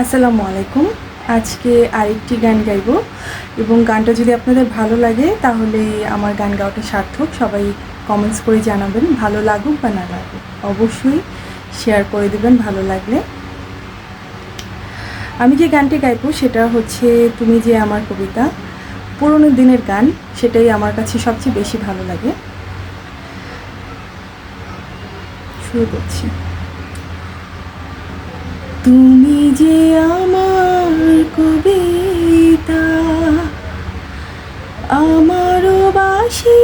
আসসালামু আলাইকুম। আজকে আরেকটি গান গাইব এবং গানটা যদি আপনাদের ভালো লাগে তাহলে আমার গান গাওয়াটা সার্থক। সবাই কমেন্টস করে জানাবেন ভালো লাগুক বা না লাগুক। অবশ্যই শেয়ার করে দেবেন ভালো লাগলে। আমি যে গানটি গাইবো সেটা হচ্ছে তুমি যে আমার কবিতা। পুরনো দিনের গান, সেটাই আমার কাছে সবচেয়ে বেশি ভালো লাগে। শুরু করছি। তুমি যে আমার কবিতা, আমারও বাসি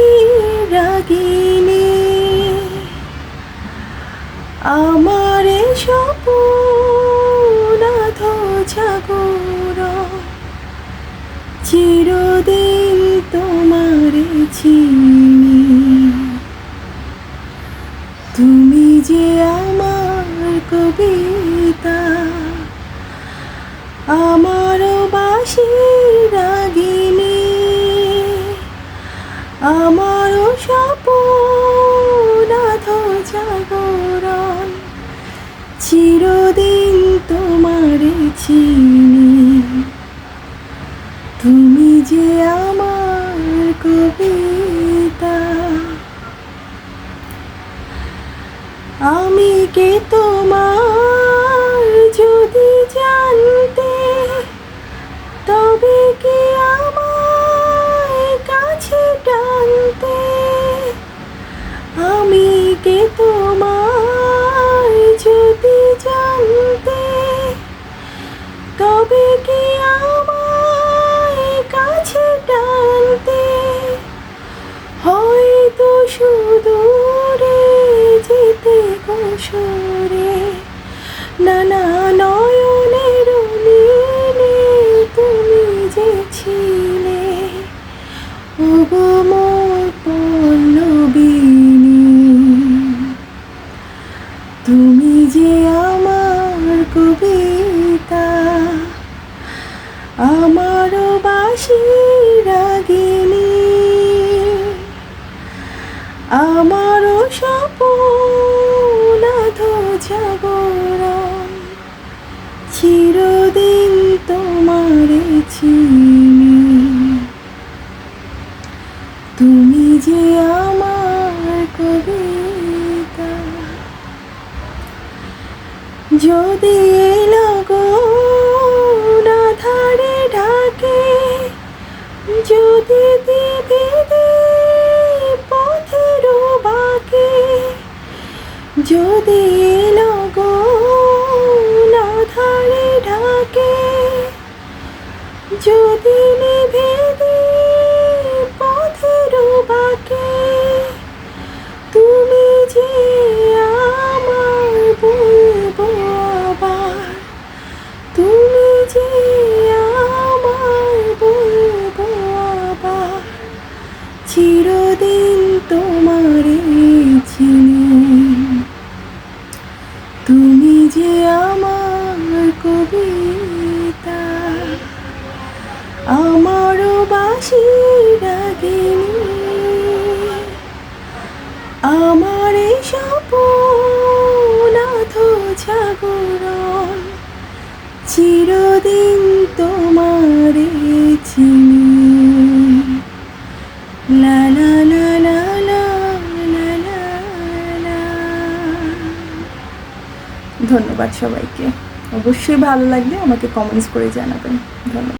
রাগিনী। আমার সপনাথ জাগর চিরদিন তোমার চিনি। তুমি যে আমার কবিতা রাগিনী আমার সপনাথ জাগরণ চিরদিন তোমার চিনি। তুমি যে আমার কবিতা আমি কে তোমার সুদূরে যেতে গোসরে নানা নয়নের নীলে তুমি যে ছিলে। ওগো মোর পল্লবিনী তুমি যে আমার কবিতা আমার বাসি আমার সপনাথ জাগরণ। চিরদিন তোমার চিনি। তুমি যে আমার কবিতা যদি যদি না ধারে ঢাকে যদি পথের বাকে তুমি যে কবিতা। আমার বাসি রাগিনী আমার এই সপনাথ জাগরণ চিরদিন তোমারে চিনি। ধন্যবাদ সবাইকে। অবশ্যই ভালো লাগলে আমাকে কমেন্টস করে জানাবেন। ধন্যবাদ।